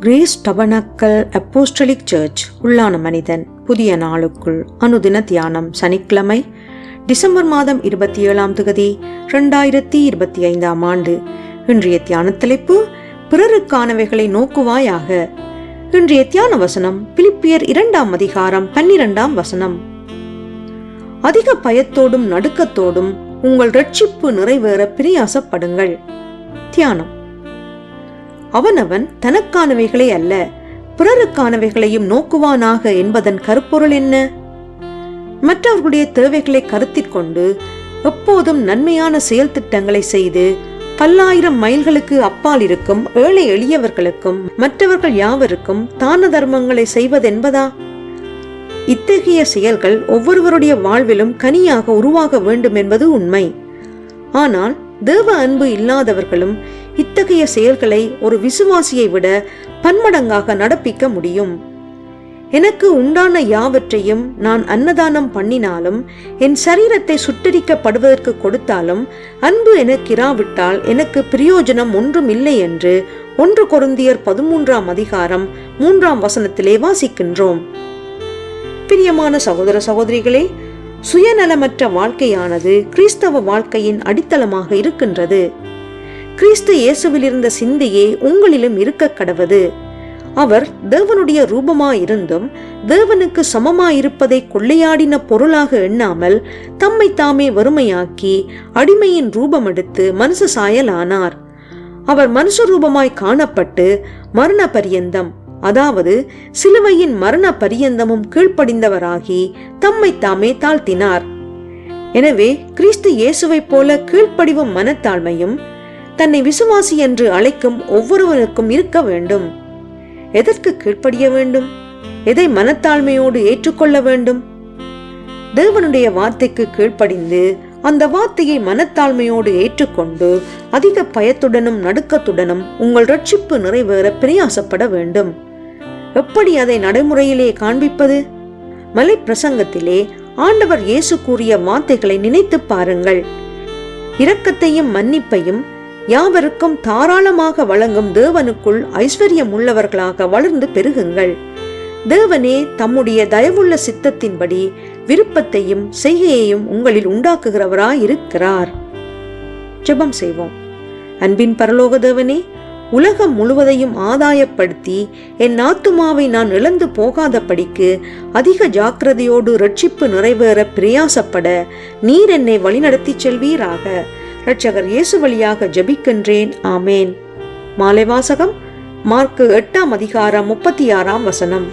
Grace tabernacle apostolic search உள்ளான மனிதன். புதிய நாளுக்குள் அனுதின தியானம் சனிக்கிழமை டிசம்பர் மாதம் இருபத்தி ஏழாம் தொகுதி ரெண்டாயிரத்தி இருபத்தி ஐந்தாம் ஆண்டு. இன்றைய தியான தலைப்பு பிறருக்கானவைகளை நோக்குவாயாக. இன்றைய தியான வசனம் பிலிப்பியர் இரண்டாம் அதிகாரம் பன்னிரண்டாம் வசனம். அதிக பயத்தோடும் நடுக்கத்தோடும் உங்கள் ரட்சிப்பு நிறைவேற பிரியாசப்படுங்கள். தியானம். அவனவன் தனக்கானவைகளே அல்ல பிறருக்கானவைகளையும் நோக்குவானாக என்பதன் கருப்பொருள் என்ன? மற்றவர்களுடைய தேவைகளை கருத்தில் கொண்டு எப்போதும் நன்மையான செயல் திட்டங்களை செய்து பல்லாயிரம் மைல்களுக்கு அப்பால் இருக்கும் ஏழை எளியவர்களுக்கும் மற்றவர்கள் யாவருக்கும் தான தர்மங்களை செய்வதென்பதா? இத்தகைய செயல்கள் ஒவ்வொருவருடைய வாழ்விலும் கனியாக உருவாக வேண்டும் என்பது உண்மை. ஆனால் தேவ அன்பு இல்லாதவர்களும் இத்தகைய செயல்களை ஒரு விசுவாசியை விட பன்மடங்காக நடப்பிக்க முடியும். எனக்கு உண்டான யாவற்றையும் நான் அன்னதானம் பண்ணினாலும் என் சரீரத்தை சுட்டரிக்கப்படுவதற்கு கொடுத்தாலும் அன்பு எனக்கிராவிட்டால் எனக்கு பிரயோஜனம் ஒன்றும் இல்லை என்று ஒன்று கொருந்தியர் பதிமூன்றாம் அதிகாரம் மூன்றாம் வசனத்திலே வாசிக்கின்றோம். பிரியமான சகோதர சகோதரிகளே சுயநலமற்ற வாழ்க்கையானது கிறிஸ்தவ வாழ்க்கையின் அடித்தளமாக இருக்கின்றது. கிறிஸ்து இயேசுவில் இருந்த சிந்தையே உங்களிலும் இருக்க கடவது. அவர் தேவனுடைய ரூபமாயிருந்தும் தேவனுக்கு சமமாயிருப்பதை கொள்ளையாடின பொருளாக எண்ணாமல் தம்மை தாமே வறுமையாக்கி அடிமையின் ரூபமெடுத்து மனுஷ சாயலானார். அவர் மனுஷ ரூபமாய் காணப்பட்டு மரண பரியந்தம் அதாவது சிலுவையின் மரண பரியந்தமும் கீழ்ப்படிந்தவராகி தம்மை தாமே தாழ்த்தினார். எனவே கிறிஸ்து இயேசுவைப் போல கீழ்ப்படிவும் மனத்தாழ்மையும் தன்னை விசுவாசி என்று அழைக்கும் ஒவ்வொருவருக்கும் இருக்க வேண்டும். எதற்கு கீழ்ப்படிய வேண்டும்? எதை மனத்தாழ்மையோடு ஏற்றுக்கொள்ள வேண்டும்? தேவனுடைய வார்த்தைக்கு கீழ்ப்படிந்து அந்த வார்த்தையை மனத்தாழ்மையோடு ஏற்றுக்கொண்டு அதிக பயத்துடனும் நடுக்கத்துடனும் உங்கள் ரட்சிப்பு நிறைவேற பிரயாசப்பட வேண்டும். எப்படி அதை நடைமுறையிலே காண்பிப்பது? மலை பிரசங்கத்திலே ஆண்டவர் இயேசு கூறிய வார்த்தைகளை நினைத்து பாருங்கள். இரக்கத்தையும் மன்னிப்பையும் யாவருக்கும் தாராளமாக வழங்கும் தேவனுக்குள் ஐஸ்வர்யம் உள்ளவர்களாக வளர்ந்து பெருகுங்கள். தேவனே தம்முடைய தயவுள்ள சித்தத்தின்படி விருப்பத்தையும் செய்கையையும் உங்களில் உண்டாக்குகிறவராயிருக்கிறார். ஜெபம் செய்வோம். அன்பின் பரலோக தேவனே உலகம் முழுவதையும் ஆதாயப்படுத்தி என் ஆத்துமாவை நான் இழந்து போகாதபடிக்கு அதிக ஜாக்கிரதையோடு ரட்சிப்பு நிறைவேற பிரயாசப்பட நீர் என்னை வழிநடத்தி செல்வீராக. இரட்சகர் இயேசு வழியாக ஜபிக்கின்றேன். ஆமேன். மாலை வாசகம் மார்க்கு எட்டாம் அதிகாரம் முப்பத்தி ஆறாம் வசனம்.